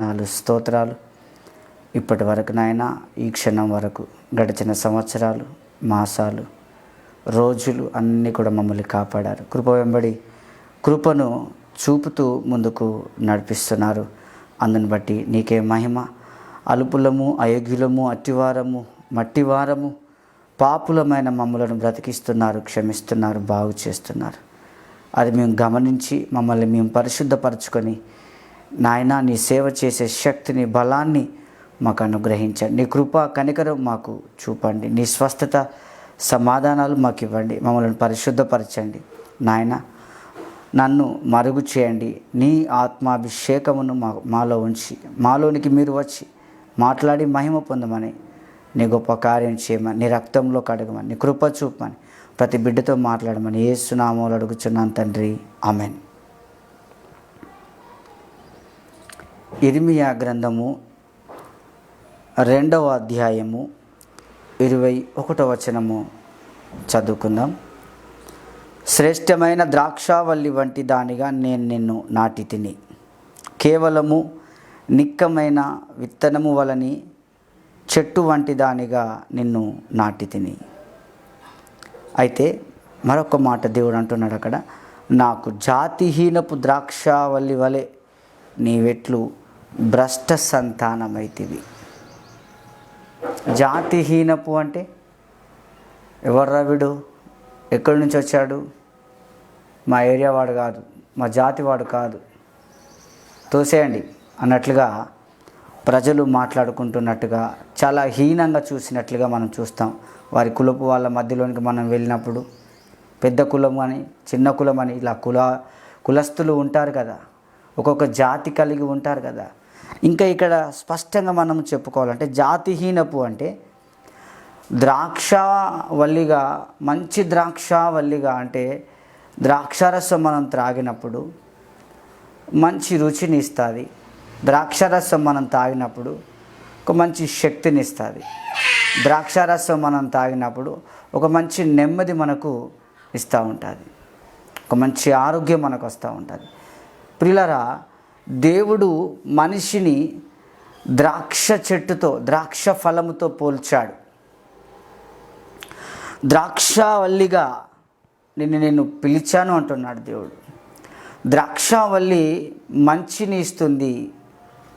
నాలుగు స్తోత్రాలు. ఇప్పటి వరకు నాయన ఈ క్షణం వరకు గడిచిన సంవత్సరాలు మాసాలు రోజులు అన్నీ కూడా మమ్మల్ని కాపాడారు. కృప వెంబడి కృపను చూపుతూ ముందుకు నడిపిస్తున్నారు. అందుని బట్టి నీకే మహిమ. అలుపులము అయోగ్యులము అట్టివారము మట్టివారము పాపులమైన మమ్మలను బ్రతికిస్తున్నారు క్షమిస్తున్నారు బాగు చేస్తున్నారు. అది మేము గమనించి మమ్మల్ని మేము పరిశుద్ధపరచుకొని నాయన నీ సేవ చేసే శక్తిని బలాన్ని మాకు అనుగ్రహించండి. నీ కృప కనికరం మాకు చూపండి. నీ స్వస్థత సమాధానాలు మాకు ఇవ్వండి. మమ్మల్ని పరిశుద్ధపరచండి. నాయన నన్ను మరుగు చేయండి. నీ ఆత్మాభిషేకమును మా మాలో ఉంచి మాలోనికి మీరు వచ్చి మాట్లాడి మహిమ పొందమని నీ గొప్ప కార్యం చేయమని నీ రక్తంలో కడగమని నీ కృప చూపమని ప్రతి బిడ్డతో మాట్లాడమని ఏ సునామోలు అడుగుచున్నాను తండ్రి. ఆమెన్. ఇర్మియా గ్రంథము రెండవ అధ్యాయము ఇరవై ఒకటవ వచనము చదువుకుందాం. శ్రేష్టమైన ద్రాక్షావల్లి వంటి దానిగా నేను నిన్ను నాటి తిని కేవలము నిక్కమైన విత్తనము వలని చెట్టు వంటి దానిగా నిన్ను నాటి తిని అయితే మరొక మాట దేవుడు అంటున్నాడు అక్కడ నాకు జాతిహీనపు ద్రాక్షావల్లి వలె నీవెట్లు భ్రష్ట సంతానమైతివి జాతిహీనపు అంటే ఎవర్రా వీడు? ఎక్కడి నుంచి వచ్చాడు? మా ఏరియా వాడు కాదు మా జాతి వాడు కాదు. తోసేయండి అన్నట్లుగా ప్రజలు మాట్లాడుకుంటున్నట్టుగా చాలా హీనంగా చూసినట్లుగా మనం చూస్తాం. వారి కులపు వాళ్ళ మధ్యలోనికి మనం వెళ్ళినప్పుడు పెద్ద కులం అని చిన్న కులం అని ఇలా కుల కులస్తులు ఉంటారు కదా. ఒక్కొక్క జాతి కలిగి ఉంటారు కదా. ఇంకా ఇక్కడ స్పష్టంగా మనం చెప్పుకోవాలంటే జాతిహీనపు అంటే ద్రాక్షవల్లిగా మంచి ద్రాక్షవల్లిగా అంటే ద్రాక్షారసం మనం త్రాగినప్పుడు మంచి రుచిని ఇస్తుంది. ద్రాక్షారసం మనం తాగినప్పుడు ఒక మంచి శక్తిని ఇస్తుంది. ద్రాక్షారసం మనం తాగినప్పుడు ఒక మంచి నెమ్మది మనకు ఇస్తూ ఉంటుంది. ఒక మంచి ఆరోగ్యం మనకు వస్తూ ఉంటుంది. పిల్లరా దేవుడు మనిషిని ద్రాక్ష చెట్టుతో ద్రాక్ష ఫలముతో పోల్చాడు. ద్రాక్షవల్లిగా నిన్ను నేను పిలిచాను అంటున్నాడు దేవుడు. ద్రాక్షవల్లి మంచిని ఇస్తుంది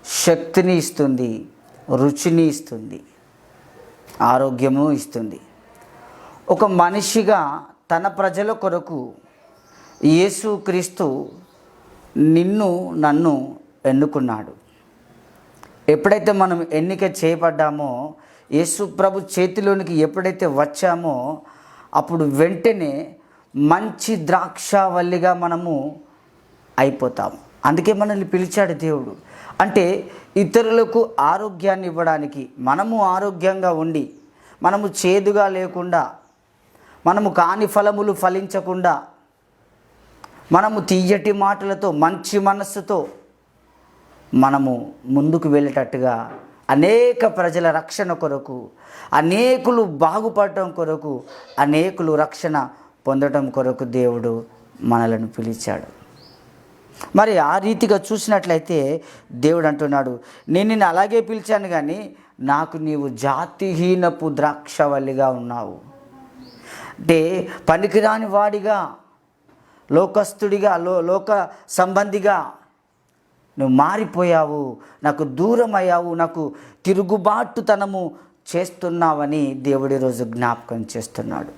శక్తిని ఇస్తుంది రుచిని ఇస్తుంది ఆరోగ్యము ఇస్తుంది. ఒక మనిషిగా తన ప్రజల కొరకు యేసుక్రీస్తు నిన్ను నన్ను ఎన్నుకున్నాడు. ఎప్పుడైతే మనం ఎన్నిక చేయబడ్డామో యేసు ప్రభు చేతిలోనికి ఎప్పుడైతే వచ్చామో అప్పుడు వెంటనే మంచి ద్రాక్షవల్లిగా మనము అయిపోతాం. అందుకే మనల్ని పిలిచాడు దేవుడు. అంటే ఇతరులకు ఆరోగ్యాన్ని ఇవ్వడానికి మనము ఆరోగ్యంగా ఉండి మనము చేదుగా లేకుండా మనము కాని ఫలములు ఫలించకుండా మనము తీయటి మాటలతో మంచి మనస్సుతో మనము ముందుకు వెళ్ళేటట్టుగా అనేక ప్రజల రక్షణ కొరకు అనేకులు బాగుపడటం కొరకు అనేకులు రక్షణ పొందడం కొరకు దేవుడు మనలను పిలిచాడు. మరి ఆ రీతిగా చూసినట్లయితే దేవుడు అంటున్నాడు నేను నిన్ను అలాగే పిలిచాను కానీ నాకు నీవు జాతిహీనపు ద్రాక్షవల్లిగా ఉన్నావు. అంటే పనికిరాని వాడిగా లోకస్తుడిగా లో లోక సంబంధిగా నువ్వు మారిపోయావు నాకు దూరం అయ్యావు నాకు తిరుగుబాటుతనము చేస్తున్నావని దేవుడి రోజు జ్ఞాపకం చేస్తున్నాడు.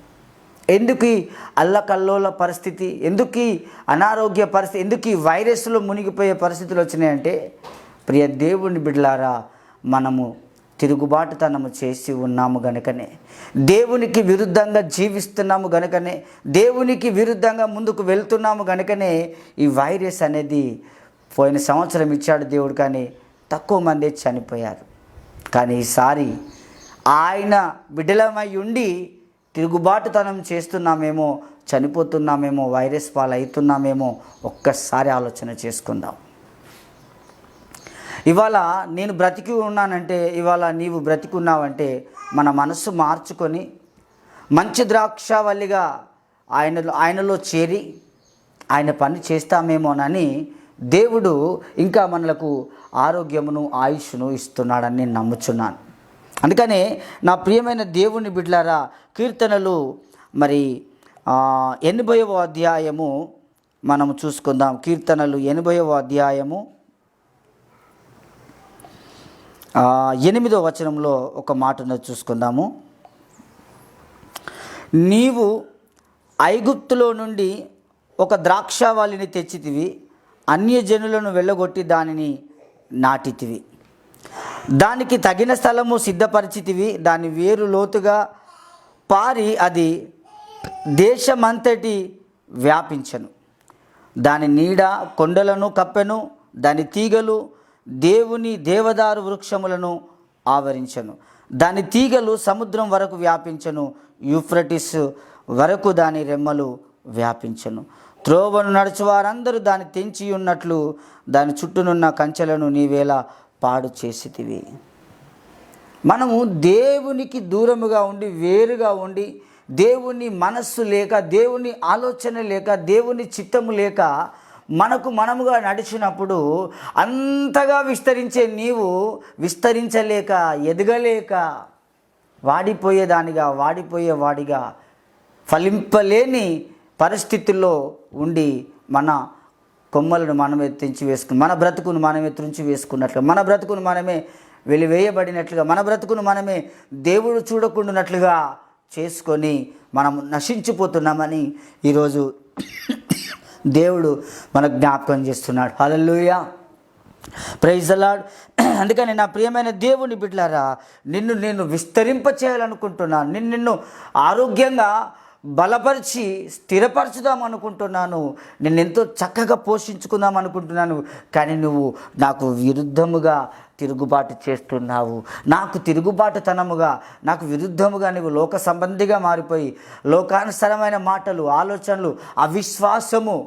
ఎందుకు ఈ అల్లకల్లోల పరిస్థితి ఎందుకు ఈ అనారోగ్య పరిస్థితి ఎందుకు ఈ వైరస్లో మునిగిపోయే పరిస్థితులు వచ్చినాయంటే ప్రియ దేవుని బిడ్డలారా మనము తిరుగుబాటుతనము చేసి ఉన్నాము గనుకనే. దేవునికి విరుద్ధంగా జీవిస్తున్నాము గనుకనే. దేవునికి విరుద్ధంగా ముందుకు వెళ్తున్నాము గనుకనే ఈ వైరస్ అనేది పోయిన సంవత్సరం ఇచ్చాడు దేవుడు కానీ తక్కువ మంది చనిపోయారు. కానీ ఈసారి ఆయన బిడ్డలమై ఉండి తిరుగుబాటుతనం చేస్తున్నామేమో చనిపోతున్నామేమో వైరస్ పాలవుతున్నామేమో ఒక్కసారి ఆలోచన చేసుకుందాం. ఇవాళ నేను బ్రతికి ఉన్నానంటే ఇవాళ నీవు బ్రతికి ఉన్నావంటే మన మనస్సు మార్చుకొని మంచి ద్రాక్షవల్లిగా ఆయనలో ఆయనలో చేరి ఆయన పని చేస్తామేమోనని దేవుడు ఇంకా మనలకు ఆరోగ్యమును ఆయుష్ను ఇస్తున్నాడని నేను నమ్ముచున్నాను. అందుకనే నా ప్రియమైన దేవుని బిడ్లారా కీర్తనలు మరి ఎనభైవ అధ్యాయము మనము చూసుకుందాం. కీర్తనలు ఎనభైవ అధ్యాయము ఎనిమిదో వచనంలో ఒక మాటను చూసుకుందాము. నీవు ఐగుప్తులో నుండి ఒక ద్రాక్షావళిని తెచ్చితివి అన్యజనులను వెళ్ళగొట్టి దానిని నాటితివి. దానికి తగిన స్థలము సిద్ధపరిచితివి దాని వేరు లోతుగా పారి అది దేశమంతటి వ్యాపించను. దాని నీడ కొండలను కప్పెను దాని తీగలు దేవుని దేవదారు వృక్షములను ఆవరించను. దాని తీగలు సముద్రం వరకు వ్యాపించను. యూఫ్రటిస్ వరకు దాని రెమ్మలు వ్యాపించను. త్రోవను నడుచువారందరూ దాన్ని తెంచి ఉన్నట్లు దాని చుట్టూనున్న కంచెలను నీవేలా పాడు చేసితివి. మనము దేవునికి దూరముగా ఉండి వేరుగా ఉండి దేవుని మనస్సు లేక దేవుని ఆలోచన లేక దేవుని చిత్తము లేక మనకు మనముగా నడిచినప్పుడు అంతగా విస్తరించే నీవు విస్తరించలేక ఎదగలేక వాడిపోయేదానిగా వాడిపోయే వాడిగా ఫలింపలేని పరిస్థితుల్లో ఉండి మన కొమ్మలను మనమే తెంచి వేసుకుని మన బ్రతుకును మనమే తుంచి వేసుకున్నట్లుగా మన బ్రతుకును మనమే వెలివేయబడినట్లుగా మన బ్రతుకును మనమే దేవుడు చూడకుండానట్లుగా చేసుకొని మనం నశించిపోతున్నామని ఈరోజు దేవుడు మనకు జ్ఞాపకం చేస్తున్నాడు. హల్లెలూయా. ప్రైజ్ అలాడ్ అందుకని నా ప్రియమైన దేవుని బిడ్డలారా నిన్ను నేను విస్తరింప చేయాలనుకుంటున్నాను నిన్ను నిన్ను ఆరోగ్యంగా బలపరిచి స్థిరపరచుదాం అనుకుంటున్నాను. నేను ఎంతో చక్కగా పోషించుకుందాం అనుకుంటున్నాను. కానీ నువ్వు నాకు విరుద్ధముగా తిరుగుబాటు చేస్తున్నావు. నాకు తిరుగుబాటుతనముగా నాకు విరుద్ధముగా నువ్వు లోక సంబంధిగా మారిపోయి లోకానుసరమైన మాటలు ఆలోచనలు అవిశ్వాసము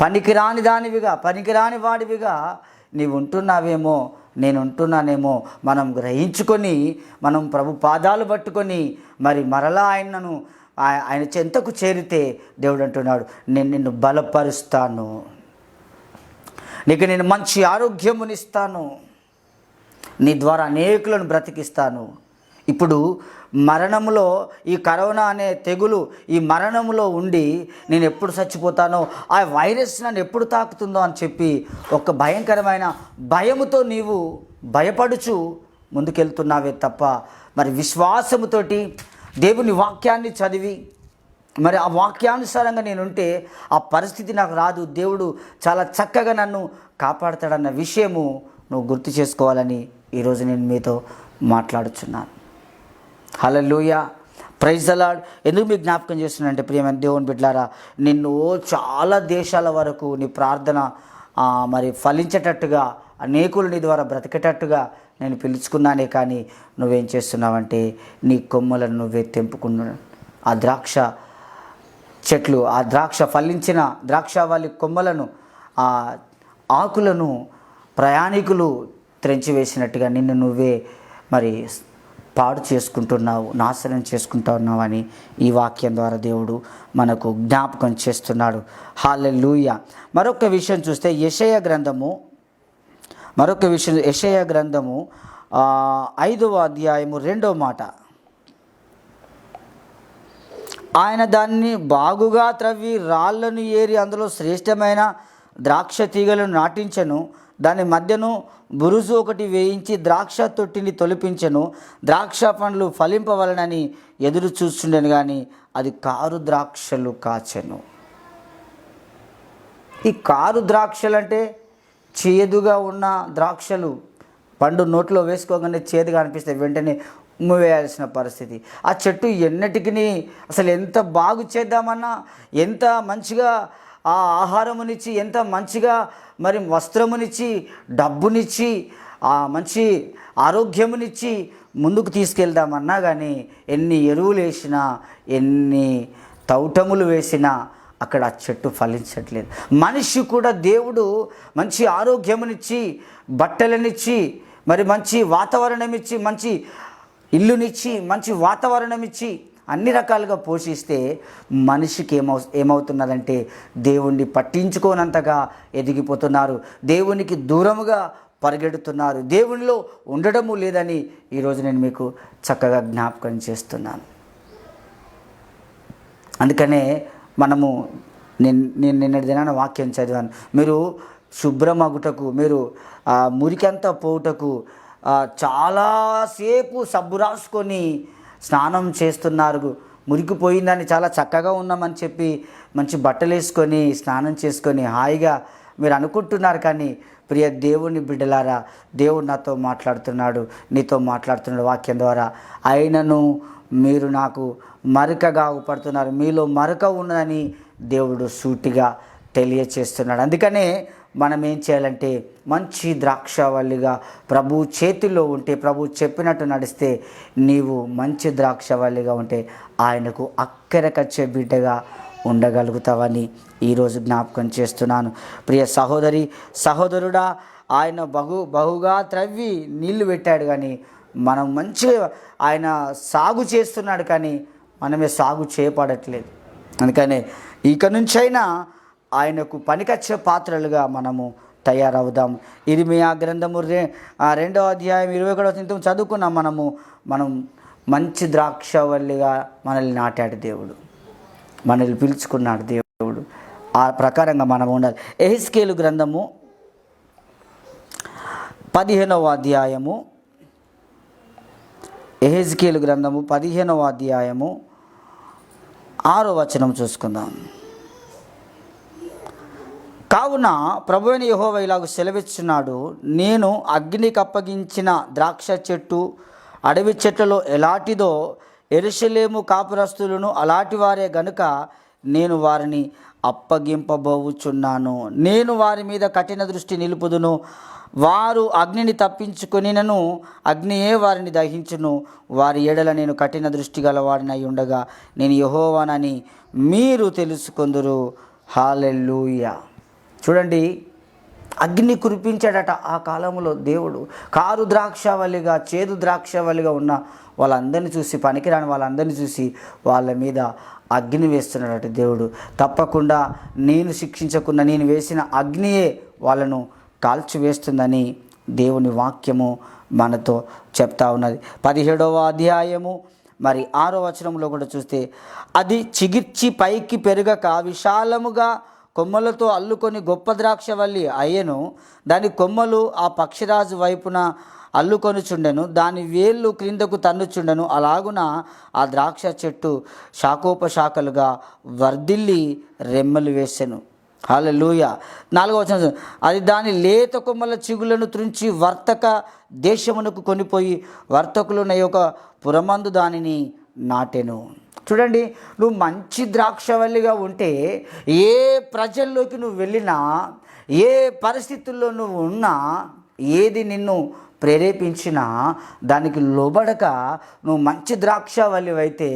పనికిరాని దానివిగా పనికిరాని వాడివిగా నీవు ఉంటున్నావేమో నేను ఉంటున్నానేమో మనం గ్రహించుకొని మనం ప్రభు పాదాలు పట్టుకొని మరి మరలా ఆయనను ఆయ- ఆయన చెంతకు చేరితే దేవుడు అంటున్నాడు నేను నిన్ను బలపరుస్తాను. నీకు నేను మంచి ఆరోగ్యమునిస్తాను. నీ ద్వారా అనేకులను బ్రతికిస్తాను. ఇప్పుడు మరణములో ఈ కరోనా అనే తెగులు ఈ మరణములో ఉండి నేను ఎప్పుడు చచ్చిపోతానో ఆ వైరస్ నన్ను ఎప్పుడు తాకుతుందో అని చెప్పి ఒక భయంకరమైన భయముతో నీవు భయపడుచు ముందుకెళ్తున్నావే తప్ప మరి విశ్వాసముతోటి దేవుని వాక్యాన్ని చదివి మరి ఆ వాక్యానుసారంగా నేనుంటే ఆ పరిస్థితి నాకు రాదు. దేవుడు చాలా చక్కగా నన్ను కాపాడతాడన్న విషయము నువ్వు గుర్తు చేసుకోవాలని ఈరోజు నేను మీతో మాట్లాడుచున్నాను. హలలుయ ప్రైజ్ అలాడ్ ఎందుకు మీకు జ్ఞాపకం చేస్తున్నానంటే ప్రియమైన దేవుని బిడ్డారా నిన్ను చాలా దేశాల వరకు నీ ప్రార్థన మరి ఫలించేటట్టుగా అనేకులు నీ ద్వారా బ్రతికేటట్టుగా నేను పిలుచుకున్నానే కానీ నువ్వేం చేస్తున్నావంటే నీ కొమ్మలను నువ్వే తెంపుకున్నా ఆ ద్రాక్ష చెట్లు ఆ ద్రాక్ష ఫలించిన ద్రాక్షావళి కొమ్మలను ఆ ఆకులను ప్రయాణికులు త్రెంచివేసినట్టుగా నిన్ను నువ్వే మరి పాడు చేసుకుంటున్నావు నాశనం చేసుకుంటా ఉన్నావని ఈ వాక్యం ద్వారా దేవుడు మనకు జ్ఞాపకం చేస్తున్నాడు. హాలెలూయ మరొక విషయం చూస్తే యషయ గ్రంథము మరొక విషయం యషయ గ్రంథము ఐదవ అధ్యాయము రెండవ మాట. ఆయన దాన్ని బాగుగా త్రవ్వి రాళ్ళను ఏరి అందులో శ్రేష్టమైన ద్రాక్ష తీగలను నాటించను. దాని మధ్యను బురుజు ఒకటి వేయించి ద్రాక్ష తొట్టిని తొలిపించను. ద్రాక్ష పండ్లు ఫలింపవలనని ఎదురు చూస్తుండెను కానీ అది కారు ద్రాక్షలు కాచెను. ఈ కారు ద్రాక్షలు అంటే చేదుగా ఉన్న ద్రాక్షలు. పండు నోట్లో వేసుకోగానే చేదుగా అనిపిస్తే వెంటనే ఉమ్మివేయాల్సిన పరిస్థితి. ఆ చెట్టు ఎన్నటికి అసలు ఎంత బాగు చేద్దామన్నా ఎంత మంచిగా ఆ ఆహారమునిచ్చి ఎంత మంచిగా మరి వస్త్రమునిచ్చి డబ్బునిచ్చి ఆ మంచి ఆరోగ్యమునిచ్చి ముందుకు తీసుకెళ్దామన్నా కానీ ఎన్ని ఎరువులు వేసినా ఎన్ని తౌటములు వేసినా అక్కడ ఆ చెట్టు ఫలించట్లేదు. మనిషి కూడా దేవుడు మంచి ఆరోగ్యమునిచ్చి బట్టలనిచ్చి మరి మంచి వాతావరణం ఇచ్చి మంచి ఇల్లునిచ్చి మంచి వాతావరణం ఇచ్చి అన్ని రకాలుగా పోషిస్తే మనిషికి ఏమవు ఏమవుతున్నదంటే దేవుణ్ణి పట్టించుకోనంతగా ఎదిగిపోతున్నారు. దేవునికి దూరముగా పరిగెడుతున్నారు. దేవునిలో ఉండడము లేదని ఈరోజు నేను మీకు చక్కగా జ్ఞాపకం చేస్తున్నాను. అందుకనే మనము నేను నేను నిన్నటి దినాన వాక్యం చదివాను. మీరు శుభ్రమగుటకు మీరు మురికంతా పోవుటకు చాలాసేపు సబ్బు రాసుకొని స్నానం చేస్తున్నారు. మురికిపోయిందని చాలా చక్కగా ఉన్నామని చెప్పి మంచి బట్టలు వేసుకొని స్నానం చేసుకొని హాయిగా మీరు అనుకుంటున్నారు కానీ ప్రియ దేవుని బిడ్డలారా దేవుడు నాతో మాట్లాడుతున్నాడు నీతో మాట్లాడుతున్నాడు వాక్యం ద్వారా. అయినను మీరు నాకు మరకగా ఉపడుతున్నారు. మీలో మరక ఉన్నదని దేవుడు సూటిగా తెలియచేస్తున్నాడు. అందుకనే మనం ఏం చేయాలంటే మంచి ద్రాక్షవల్లిగా ప్రభు చేతిలో ఉంటే ప్రభు చెప్పినట్టు నడిస్తే నీవు మంచి ద్రాక్షవల్లిగా ఉంటే ఆయనకు అక్కరకచ్చే బిడ్డగా ఉండగలుగుతావని ఈరోజు జ్ఞాపకం చేస్తున్నాను. ప్రియ సహోదరి సహోదరుడా ఆయన బహు బహుగా త్రవ్వి నీళ్ళు పెట్టాడు కానీ మనం మంచిగా ఆయన సాగు చేస్తున్నాడు కానీ మనమే సాగు చేపడట్లేదు అందుకనే ఇక నుంచైనా ఆయనకు పనికొచ్చే పాత్రలుగా మనము తయారవుదాం. ఇది మీ ఆ గ్రంథము రే ఆ రెండో అధ్యాయం ఇరవై ఒకటో చింతం చదువుకున్నాం మనము మనం మంచి ద్రాక్షవల్లిగా మనల్ని నాటాడు దేవుడు. మనల్ని పిలుచుకున్నాడు దేవుడు. ఆ ప్రకారంగా మనం ఉండాలి. ఎహిస్కేలు గ్రంథము పదిహేనవ అధ్యాయము. ఎహెజ్కేలు గ్రంథము పదిహేనవ అధ్యాయము ఆరో వచనం చూసుకుందాం. కావున ప్రభువైన యహోవ ఇలాగ సెలవిస్తున్నాడు నేను అగ్నికి అప్పగించిన ద్రాక్ష చెట్టు అడవి చెట్లలో ఎలాంటిదో ఎరుషలేము కాపురస్తులను అలాంటి వారే గనుక నేను వారిని అప్పగింపబోవుచున్నాను. నేను వారి మీద కఠిన దృష్టి నిలుపుదును. వారు అగ్నిని తప్పించుకొనినను అగ్నియే వారిని దహించును. వారి ఎడల నేను కఠిన దృష్టి గలవాడినై ఉండగా నేను యహోవానని మీరు తెలుసుకొందురు. హాలెల్లూయా చూడండి అగ్ని కురిపించాడట ఆ కాలంలో దేవుడు. కారు ద్రాక్షవల్లిగా చేదు ద్రాక్షవల్లిగా ఉన్న వాళ్ళందరినీ చూసి పనికిరాని వాళ్ళందరినీ చూసి వాళ్ళ మీద అగ్ని వేస్తున్నాడట దేవుడు. తప్పకుండా నేను శిక్షించకుండా నేను వేసిన అగ్నియే వాళ్ళను కాల్చివేస్తుందని దేవుని వాక్యము మనతో చెప్తా ఉన్నది. పదిహేడవ అధ్యాయము మరి ఆరో వచనంలో కూడా చూస్తే అది చిగిర్చి పైకి పెరగక విశాలముగా కొమ్మలతో అల్లుకొని గొప్ప ద్రాక్షవల్లి అయ్యను. దాని కొమ్మలు ఆ పక్షిరాజు వైపున అల్లుకొనుచుండెను. దాని వేళ్ళు క్రిందకు తన్నుచుండెను. అలాగున ఆ ద్రాక్ష చెట్టు శాఖోపశాఖలుగా వర్ధిల్లి రెమ్మలు వేసెను. హాలూయ నాలుగవ వచనం అది దాని లేత కొమ్మల చిగులను త్రుంచి వర్తక దేశమునకు కొనిపోయి వర్తకులున్న యొక్క పురమందు దానిని నాటెను. చూడండి నువ్వు మంచి ద్రాక్షవల్లిగా ఉంటే ఏ ప్రజల్లోకి నువ్వు వెళ్ళినా ఏ పరిస్థితుల్లో నువ్వు ఉన్నా ఏది నిన్ను ప్రేరేపించినా దానికి లోబడక నువ్వు మంచి ద్రాక్షవల్లి అయితే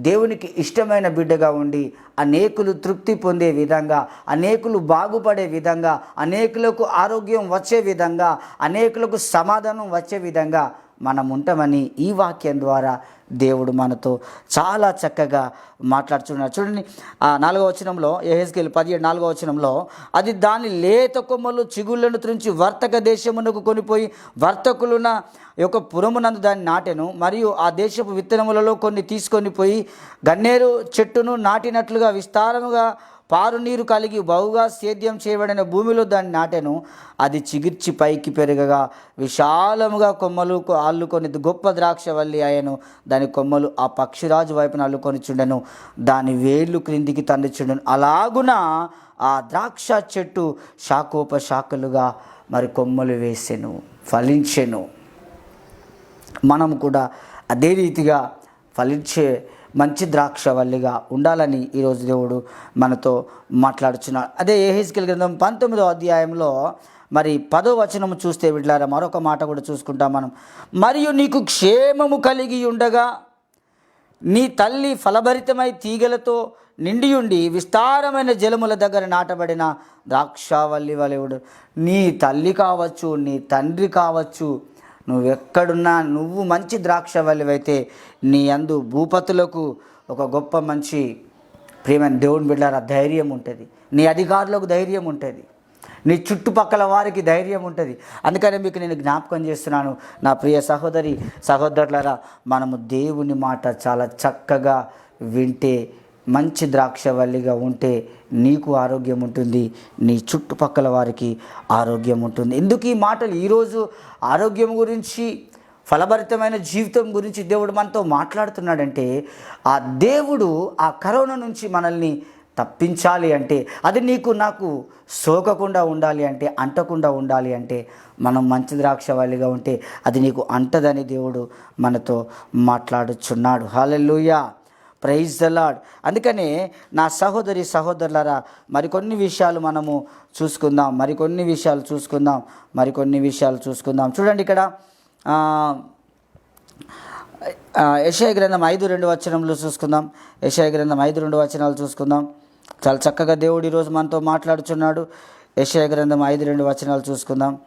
దేవునికి ఇష్టమైన బిడ్డగా ఉండి అనేకులు తృప్తి పొందే విధంగా అనేకులు బాగుపడే విధంగా అనేకులకు ఆరోగ్యం వచ్చే విధంగా అనేకులకు సమాధానం వచ్చే విధంగా మనం ఉంటామని ఈ వాక్యం ద్వారా దేవుడు మనతో చాలా చక్కగా మాట్లాడుచున్నాడు. చూడండి ఆ నాలుగవ వచనంలో ఏహెస్కేల్ పదిహేడు నాలుగవ వచనంలో అది దాని లేత కొమ్మలు చిగుళ్ళను త్రుంచి వర్తక దేశమునకు కొనిపోయి వర్తకులున్న యొక్క పురమునందు దాన్ని నాటెను. మరియు ఆ దేశపు విత్తనములలో కొన్ని తీసుకొని పోయి గన్నేరు చెట్టును నాటినట్లుగా విస్తారముగా పారునీరు కలిగి బహుగా సేద్యం చేయబడిన భూమిలో దాన్ని నాటెను. అది చిగిర్చి పైకి పెరగగా విశాలముగా కొమ్మలు అల్లుకొని గొప్ప ద్రాక్ష వల్లి అయ్యను. దాని కొమ్మలు ఆ పక్షిరాజు వైపున అల్లుకొని చుండెను. దాని వేళ్ళు క్రిందికి తండ్రిచుండెను అలాగున ఆ ద్రాక్ష చెట్టు శాఖోపశాఖలుగా మరి కొమ్మలు వేసెను ఫలించెను. మనం కూడా అదే రీతిగా ఫలించే మంచి ద్రాక్షవల్లిగా ఉండాలని ఈరోజు దేవుడు మనతో మాట్లాడుచున్నాడు. అదే ఏహెస్కెల్ గ్రంథం పంతొమ్మిదో అధ్యాయంలో మరి పదో వచనము చూస్తే వీళ్ళారా మరొక మాట కూడా చూసుకుంటాం మనం. మరియు నీకు క్షేమము కలిగి ఉండగా నీ తల్లి ఫలభరితమై తీగలతో నిండియుండి విస్తారమైన జలముల దగ్గర నాటబడిన ద్రాక్షావల్లి వలెవుడు నీ తల్లి కావచ్చు నీ తండ్రి కావచ్చు నువ్వు ఎక్కడున్నా నువ్వు మంచి ద్రాక్ష వల్లివైతే నీ అందు భూపతులకు ఒక గొప్ప మంచి ప్రియమైన దేవుని బిడ్డారా ధైర్యం ఉంటుంది. నీ అధికారులకు ధైర్యం ఉంటుంది. నీ చుట్టుపక్కల వారికి ధైర్యం ఉంటుంది. అందుకనే మీకు నేను జ్ఞాపకం చేస్తున్నాను నా ప్రియ సహోదరి సహోదరులరా మనము దేవుని మాట చాలా చక్కగా వింటే మంచి ద్రాక్షవల్లిగా ఉంటే నీకు ఆరోగ్యం ఉంటుంది నీ చుట్టుపక్కల వారికి ఆరోగ్యం ఉంటుంది. ఎందుకు ఈ మాటలు? ఈరోజు ఆరోగ్యం గురించి ఫలభరితమైన జీవితం గురించి దేవుడు మనతో మాట్లాడుతున్నాడంటే ఆ దేవుడు ఆ కరోనా నుంచి మనల్ని తప్పించాలి అంటే అది నీకు నాకు సోకకుండా ఉండాలి అంటే అంటకుండా ఉండాలి అంటే మనం మంచి ద్రాక్షవాళిగా ఉంటే అది నీకు అంటదని దేవుడు మనతో మాట్లాడుచున్నాడు. హాలెల్లుయా! ప్రైజ్ ద లాడ్ అందుకనే నా సహోదరి సహోదరులరా మరికొన్ని విషయాలు మనము చూసుకుందాం మరికొన్ని విషయాలు చూసుకుందాం మరికొన్ని విషయాలు చూసుకుందాం. చూడండి ఇక్కడ ఆ, గ్రంథం ఐదు రెండు వచనంలో చూసుకుందాం. యెషయా గ్రంథం ఐదు రెండు వచనాలు చూసుకుందాం. చాలా చక్కగా దేవుడు ఈరోజు మనతో మాట్లాడుచున్నాడు. యెషయా గ్రంథం ఐదు రెండు వచనాలు చూసుకుందాం.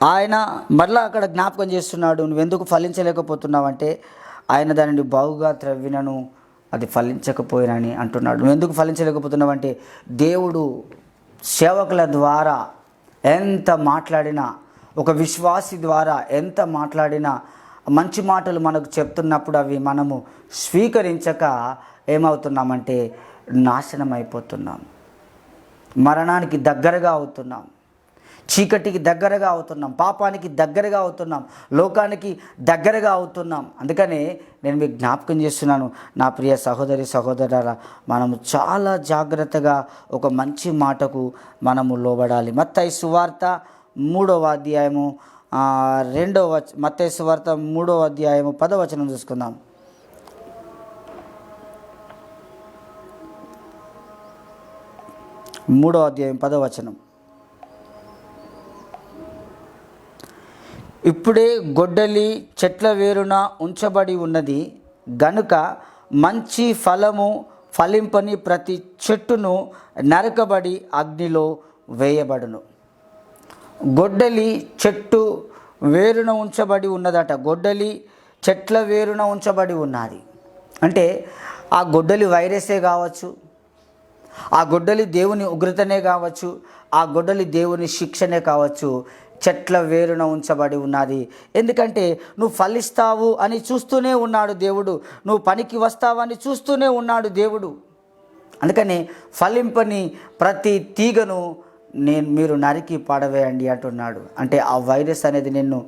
ఆయన మరలా అక్కడ జ్ఞాపకం చేస్తున్నాడు నువ్వెందుకు ఫలించలేకపోతున్నావంటే ఆయన దానిని బాగుగా త్రవ్వినను అది ఫలించకపోయినని అంటున్నాడు. నువ్వెందుకు ఫలించలేకపోతున్నావంటే దేవుడు సేవకుల ద్వారా ఎంత మాట్లాడినా ఒక విశ్వాసి ద్వారా ఎంత మాట్లాడినా మంచి మాటలు మనకు చెప్తున్నప్పుడు అవి మనము స్వీకరించక ఏమవుతున్నామంటే నాశనం అయిపోతున్నాం మరణానికి దగ్గరగా అవుతున్నాం. చీకటికి దగ్గరగా అవుతున్నాం పాపానికి దగ్గరగా అవుతున్నాం లోకానికి దగ్గరగా అవుతున్నాం. అందుకనే నేను మీకు జ్ఞాపకం చేస్తున్నాను నా ప్రియ సహోదరి సహోదరుల మనము చాలా జాగ్రత్తగా ఒక మంచి మాటకు మనము లోబడాలి. మత్తయి సువార్త మూడవ అధ్యాయము రెండవ వచ మత్తయి సువార్త మూడవ అధ్యాయము పదవచనం చూసుకుందాం. మూడవ అధ్యాయం పదవచనం ఇప్పుడే గొడ్డలి చెట్ల వేరున ఉంచబడి ఉన్నది. గనుక మంచి ఫలము ఫలింపని ప్రతి చెట్టును నరకబడి అగ్నిలో వేయబడును. గొడ్డలి చెట్టు వేరున ఉంచబడి ఉన్నదట. గొడ్డలి చెట్ల వేరున ఉంచబడి ఉన్నది. అంటే ఆ గొడ్డలి వైరసే కావచ్చు ఆ గొడ్డలి దేవుని ఉగ్రతనే కావచ్చు ఆ గొడ్డలి దేవుని శిక్షనే కావచ్చు చెట్ల వేరున ఉంచబడి ఉన్నది. ఎందుకంటే నువ్వు ఫలిస్తావు అని చూస్తూనే ఉన్నాడు దేవుడు. నువ్వు పనికి వస్తావని చూస్తూనే ఉన్నాడు దేవుడు. అందుకని ఫలింపని ప్రతి తీగను నేను మీరు నరికి పడవేయండి అంటున్నాడు. అంటే ఆ వైరస్ అనేది నిన్ను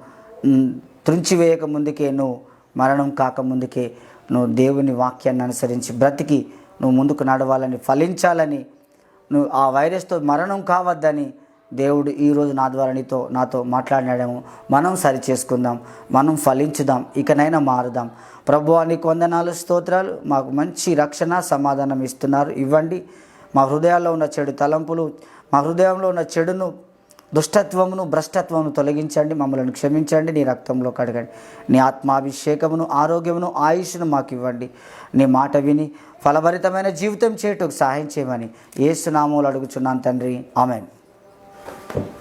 త్రుంచివేయక ముందుకే నువ్వు మరణం కాకముందుకే నువ్వు దేవుని వాక్యాన్ని అనుసరించి బ్రతికి నువ్వు ముందుకు నడవాలని ఫలించాలని నువ్వు ఆ వైరస్తో మరణం కావద్దని దేవుడు ఈరోజు నా ద్వారా నీతో నాతో మాట్లాడినాడేమో. మనం సరి చేసుకుందాం మనం ఫలించుదాం. ఇకనైనా మారుదాం. ప్రభు నీకు వందనాలు స్తోత్రాలు. మాకు మంచి రక్షణ సమాధానం ఇస్తున్నారు. ఇవ్వండి. మా హృదయాల్లో ఉన్న చెడు తలంపులు మా హృదయంలో ఉన్న చెడును దుష్టత్వమును భ్రష్టత్వమును తొలగించండి. మమ్మల్ని క్షమించండి. నీ రక్తంలో కడగండి. నీ ఆత్మాభిషేకమును ఆరోగ్యమును ఆయుష్ను మాకు ఇవ్వండి. నీ మాట విని ఫలభరితమైన జీవితం చేయటకు సహాయం చేయమని ఏసునామూలు అడుగుచున్నాను తండ్రి. ఆమెన్. you.